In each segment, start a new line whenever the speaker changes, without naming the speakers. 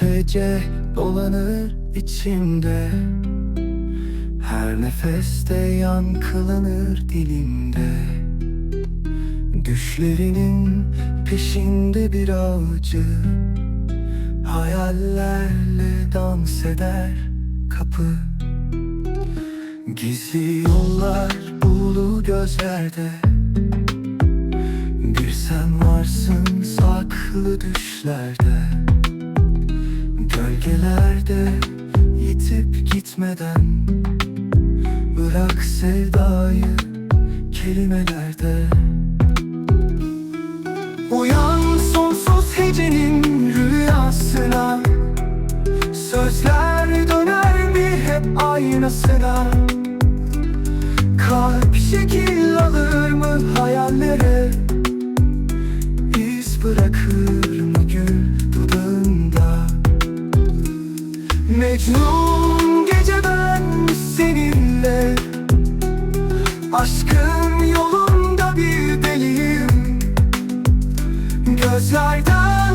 hece dolanır içimde. Her nefeste yankılanır dilimde. Düşlerinin peşinde bir avcı Hayallerle dans eder kapı. Gizli yollar ulu gözlerde. Bir sen varsın saklı düşlerde Gölgelerde yitip gitmeden Bırak sevdayı kelimelerde. Uyan sonsuz hecenin rüyasına Sözler döner mi hep aynasına? Kalp şekil alır mı hayallere Mecnun gece ben seninle. Aşkın yolunda bir deliyim. Gözlerden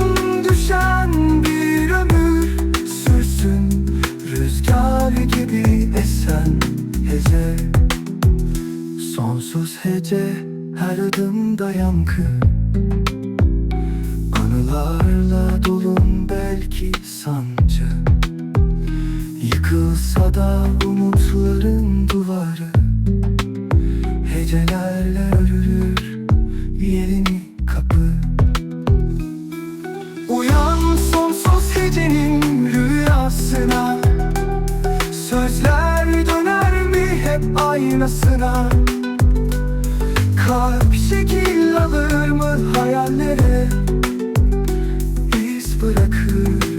düşen bir ömür Sürsün. Rüzgar gibi esen hece. Sonsuz hece her adımda yankı. Anılarla dolun aynasına. Kalp şekil alır mı hayallere? İz bırakır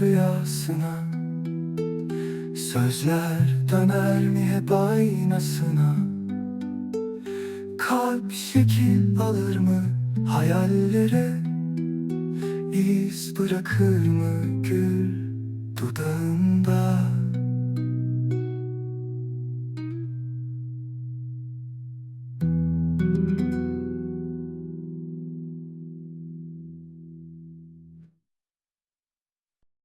rüyasına. Sözler döner mi hep aynasına? Kalp şekil alır mı hayallere? İz bırakır mı gül dudağında